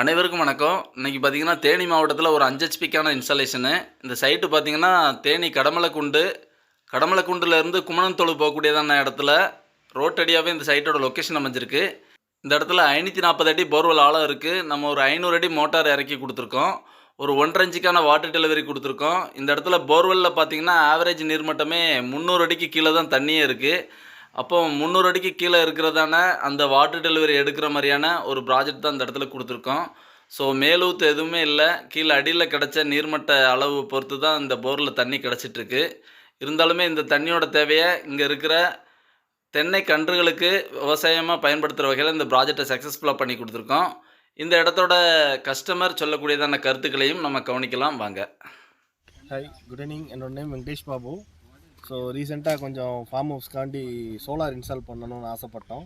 அனைவருக்கும் வணக்கம். இன்றைக்கி பார்த்தீங்கன்னா தேனி மாவட்டத்தில் ஒரு அஞ்சு ஹெச்பிக்கான இன்ஸ்டாலேஷனு. இந்த சைட்டு பார்த்தீங்கன்னா தேனி கடமலைக்குண்டு. கடமலைக்குண்டுலேருந்து குமணத்தொழு போகக்கூடியதான இடத்துல ரோட்டடியாகவே இந்த சைட்டோட லொக்கேஷன் அமைஞ்சிருக்கு. இந்த இடத்துல ஐநூற்றி நாற்பது அடி போர்வெல் ஆழம் இருக்குது நம்ம ஒரு ஐநூறு அடி மோட்டார் இறக்கி கொடுத்துருக்கோம். ஒரு ஒன்றரை இன்ச்சுக்கான வாட்டர் டெலிவரி கொடுத்துருக்கோம். இந்த இடத்துல போர்வெல்லில் பார்த்தீங்கன்னா ஆவரேஜ் நீர்மட்டமே முந்நூறு அடிக்கு கீழே தான் தண்ணியே இருக்குது அப்போ முந்நூறு அடிக்கு கீழே இருக்கிறதான அந்த வாட்டர் டெலிவரி எடுக்கிற மாதிரியான ஒரு ப்ராஜெக்ட் தான் இந்த இடத்துல கொடுத்துருக்கோம். ஸோ மேலூத்து எதுவுமே இல்லை. கீழே அடியில் கிடச்ச நீர்மட்ட அளவு பொறுத்து தான் இந்த போரில் தண்ணி கிடச்சிட்ருக்கு. இருந்தாலுமே இந்த தண்ணியோட தேவையை இங்கே இருக்கிற தென்னை கன்றுகளுக்கு விவசாயமாக பயன்படுத்துகிற வகையில் இந்த ப்ராஜெக்டை சக்ஸஸ்ஃபுல்லாக பண்ணி கொடுத்துருக்கோம். இந்த இடத்தோட கஸ்டமர் சொல்லக்கூடியதான கருத்துக்களையும் நம்ம கவனிக்கலாம். வாங்க. ஹாய் குட் ஈவினிங் என்னோட நேம் வெங்கடேஷ் பாபு. ஸோ ரீசெண்டாக கொஞ்சம் ஃபார்ம் ஹவுஸ்க்காண்டி சோலார் இன்ஸ்டால் பண்ணணும்னு ஆசைப்பட்டோம்.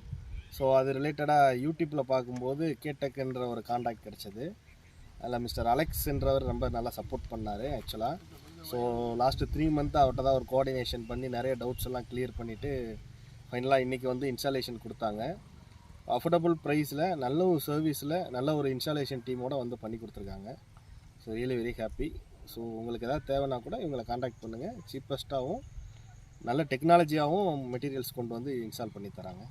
ஸோ அது ரிலேட்டடாக யூடியூப்பில் பார்க்கும்போது கேடெக்ன்ற ஒரு காண்டாக்ட் கிடச்சிது. அதில் மிஸ்டர் அலெக்ஸ்ன்றவர் ரொம்ப நல்லா சப்போர்ட் பண்ணார் ஆக்சுவலாக ஸோ லாஸ்ட்டு த்ரீ மந்த் அவர்கிட்ட தான் ஒரு கோஆர்டினேஷன் பண்ணி நிறைய டவுட்ஸ் எல்லாம் கிளியர் பண்ணிவிட்டு ஃபைனலாக இன்றைக்கி வந்து இன்ஸ்டாலேஷன் கொடுத்தாங்க. அஃபோர்டபுள் ப்ரைஸில் நல்ல ஒரு சர்வீஸில் நல்ல ஒரு இன்ஸ்டாலேஷன் டீமோட வந்து பண்ணி கொடுத்துருக்காங்க. So really very happy so உங்களுக்கு எதாவது தேவைன்னா கூட இவங்களை காண்டாக்ட் பண்ணுங்கள் சீப்பஸ்ட்டாகவும் நல்ல டெக்னாலஜியாகவும் மெட்டீரியல்ஸ் கொண்டு வந்து இன்ஸ்டால் பண்ணி தராங்க.